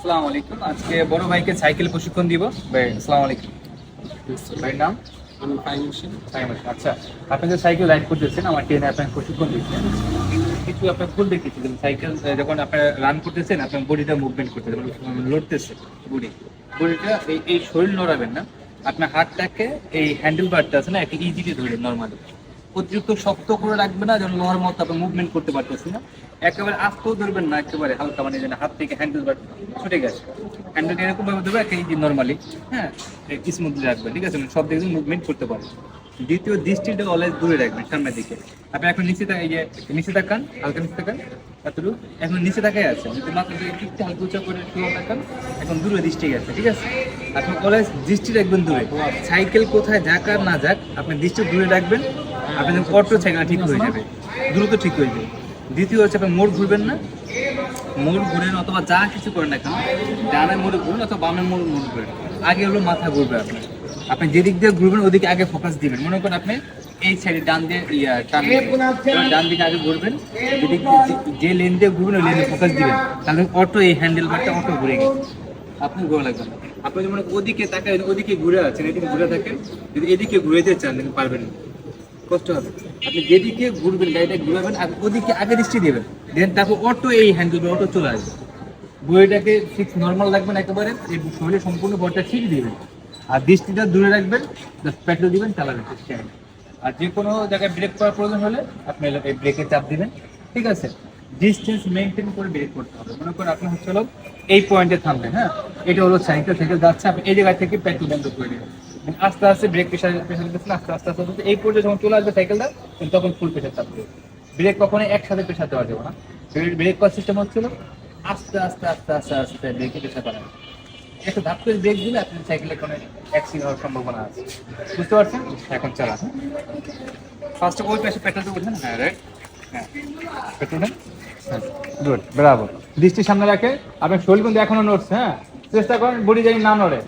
আসসালামু আলাইকুম। আজকে বড় ভাইকে সাইকেল প্রশিক্ষণ দিব। ভাই আসসালামু আলাইকুম। ভাইয়ের নাম? আমি ফাইন হোসেন। সাইম হোসেন। আচ্ছা। আপনি যে সাইকেল রাইড করতেছেন আমার ট্রেনে প্রশিক্ষণ দিচ্ছেন। কিছু আপনার ভুল দেখেছি যেমন সাইকেল যখন আপনার রান করতেছেন আপনার বডিটা মুভমেন্ট মানে লড়তেছে বডি বডিটা এই এই শরীর নড়াবেন না। আপনার হাতটাকে এই হ্যান্ডেল বারটা আছে না একটা ইজিলি ধরে নর্মালি অতিরিক্ত শক্ত করে রাখবে না, যেন লোহার মতো আপনি মুভমেন্ট করতে পারতেছি না। একেবারে আস্তেও ধরবেন না, একেবারে হালকা মানে যেন হাত থেকে হ্যান্ডেল ছুটে গেছে। হ্যান্ডেল এরকম ভাবে ধরবে একটা ইজি নর্মালি হ্যাঁ? স্মুথলি রাখবেন, ঠিক আছে? মানে সব দিকে মুভমেন্ট করতে পারবেন। দ্বিতীয় দৃষ্টিটা অলওয়েজ দূরে রাখবেন, সামনের দিকে। আপনি এখন নিচে এই যে নিচে তাকান, হালকা নিচে তাকান, এতটুকু। এখন নিচে তাকাই আছে, যদি মাত্র একটু একটু হালকা উঁচা করে শুরু তাকান, এখন দূরে দৃষ্টি গেছে, ঠিক আছে? আপনি অলওয়েজ দৃষ্টি রাখবেন দূরে। সাইকেল কোথায় যাক আর না যাক, আপনি দৃষ্টি দূরে রাখবেন। আপনি যখন অটো সাইকেল ঠিক হয়ে যাবে, দ্রুত ঠিক হয়ে যাবে। দ্বিতীয় হচ্ছে আপনি মোড় ঘুরবেন না। মোড় ঘুরেন অথবা যা কিছু করেন না কেন, ডানে মোড়ে ঘুরেন অথবা বামের মোড় মোড় ঘুরেন। আগে হলো মাথা ঘুরবে আপনার আপনি যেদিক দিয়ে ঘুরবেন, ওদিকে আগে ফোকাস দিবেন। মনে করেন আপনি এই সাইডে ডান দিয়ে ইয়া ডান দিকে আগে ঘুরবেন। যে লেন দিয়ে ঘুরবেন, ওই লেনে ফোকাস দিবেন। তাহলে অটো এই হ্যান্ডেল বারটা অটো ঘুরে গেছে। আপনি ঘোরা লাগবে না। আপনি যেমন ওদিকে তাকায়, ওদিকে ঘুরে আছেন, এদিকে ঘুরে থাকেন। যদি এদিকে ঘুরে যেতে চান পারবেন না। কষ্ট হবে। আপনি যেদিকে ঘুরবেন, গাড়িটা ঘুরাবেন ওদিকে আগে দৃষ্টি দেবেন। দেন তারপর অটো এই হ্যান্ডেল অটো চলে আসবে। বইটাকে ঠিক নর্মাল রাখবেন একেবারে, এই শরীরে সম্পূর্ণ বডিটা ঠিক দিবেন। আর দৃষ্টিটা দূরে রাখবেন পেট্রোল দিবেন, চালাবেন। আর যে কোনো জায়গায় ব্রেক করার প্রয়োজন হলে আপনি এই ব্রেকে চাপ দিবেন। ঠিক আছে? ডিস্টেন্স মেনটেন করে ব্রেক করতে হবে। মনে করেন আপনি হচ্ছে এই পয়েন্টে থামবেন হ্যাঁ? এটা হলো সাইকেল সাইকেল যাচ্ছে, আপনি এই জায়গা থেকে পেট্রোল বন্ধ করে দেবেন আস্তে আস্তে ব্রেক প্রেশার প্রেশার দিচ্ছেন আস্তে আস্তে আস্তে আস্তে। এই পর্যায়ে যখন চলে আসবে সাইকেলটা তখন ফুল প্রেশার দেবে। ব্রেক কখনো একসাথে প্রেশার দেওয়া যাবে না। ব্রেক করার সিস্টেম হচ্ছিল আস্তে আস্তে আস্তে আস্তে আস্তে ব্রেকে প্রেশার বাড়াবে একটু ধাপ করে ব্রেক দিলে আপনার সাইকেলে কোনো অ্যাক্সিডেন্ট হওয়ার সম্ভাবনা আছে। বুঝতে পারছেন? এখন চালা ফার্স্টে পাশে পেট্রোলটা উঠেন হ্যাঁ রাইট হ্যাঁ পেট্রোল হ্যাঁ গুড বরাবর দৃষ্টি সামনে রাখে। আপনার শরীর কিন্তু এখনও নড়ছে হ্যাঁ। চেষ্টা করেন, বডি যাই না নড়ে।